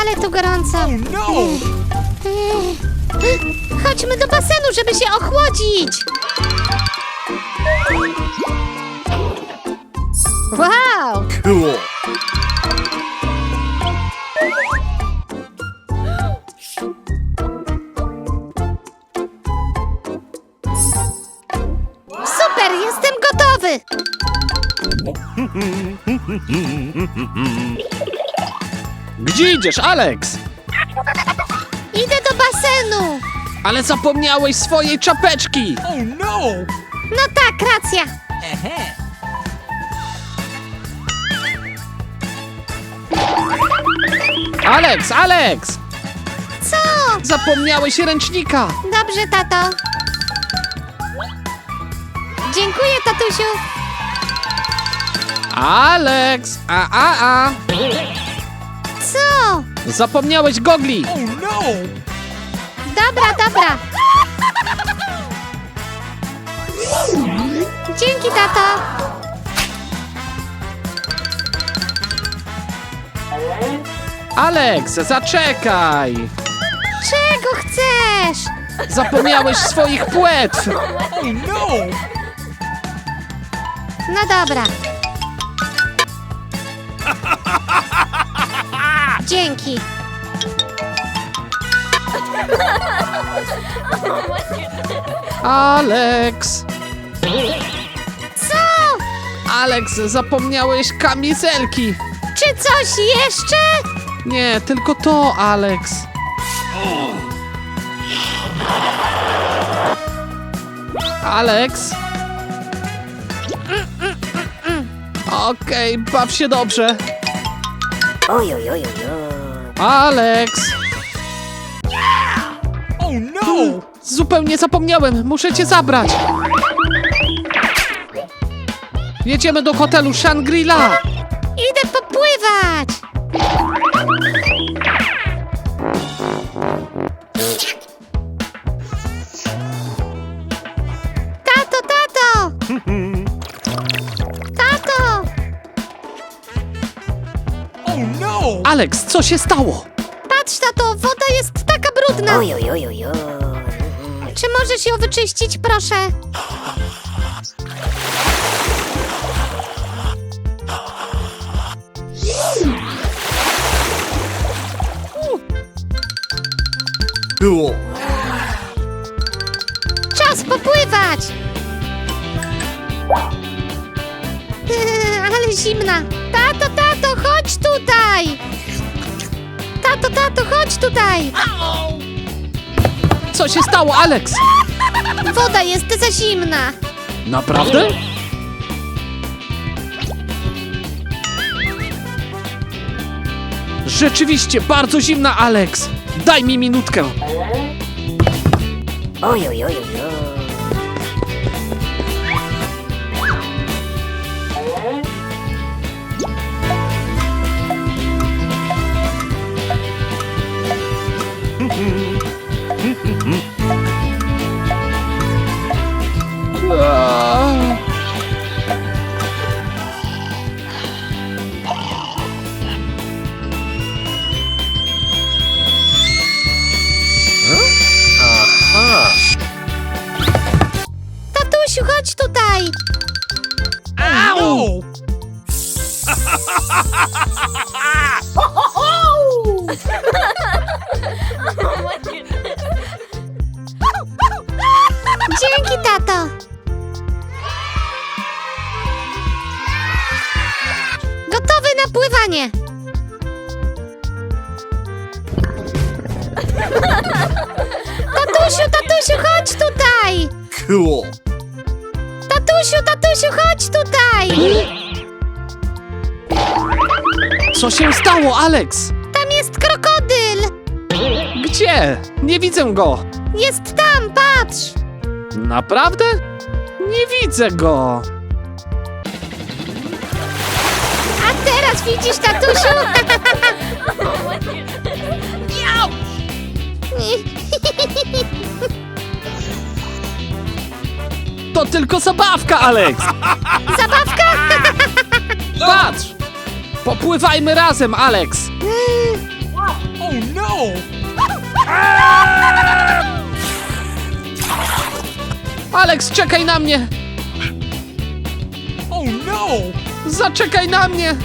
Ale tu gorąco. No! Chodźmy do basenu, żeby się ochłodzić. Wow! Cool. Super, jestem gotowy. Gdzie idziesz, Alex? Idę do basenu. Ale zapomniałeś swojej czapeczki! Oh no! No tak, racja. Alex, Alex! Co? Zapomniałeś ręcznika! Dobrze, tato. Dziękuję, tatusiu. Alex! A, a, a! Co? Zapomniałeś gogli! Oh no! Dobra, dobra. Dzięki, tato. Alex, zaczekaj! Czego chcesz? Zapomniałeś swoich płetw! Oh no! No dobra. Dzięki. Alex! Co? Alex, zapomniałeś kamizelki! Czy coś jeszcze? Nie, tylko to, Alex. Alex? Okej, baw się dobrze. Oj, oj, oj, oj, oj. Alex! Oh no! Zupełnie zapomniałem, muszę cię zabrać. Jedziemy do hotelu Shangri-La. Idę popływać. Alex, co się stało? Patrz, tato, woda jest taka brudna. Oj, oj, oj, oj, oj. Czy możesz ją wyczyścić, proszę? Cool. Czas popływać! Ale zimna. Tato, tato, chodź tutaj! Tato, tato, chodź tutaj! Co się stało, Alex? Woda jest za zimna. Naprawdę? Rzeczywiście, bardzo zimna, Alex. Daj mi minutkę. Oj, oj, oj, oj, Dzięki, tato! Gotowy na pływanie! Tatusiu, tatusiu, chodź tutaj! Cool. Tatusiu, tatusiu, chodź tutaj! Co się stało, Alex? Tam jest krokodyl! Gdzie? Nie widzę go. Jest tam, patrz! Naprawdę? Nie widzę go. A teraz widzisz, tatusiu? To tylko zabawka, Alex. Zabawka? Popływajmy razem, Alex. Oh no! Alex, czekaj na mnie! Oh no! Zaczekaj na mnie!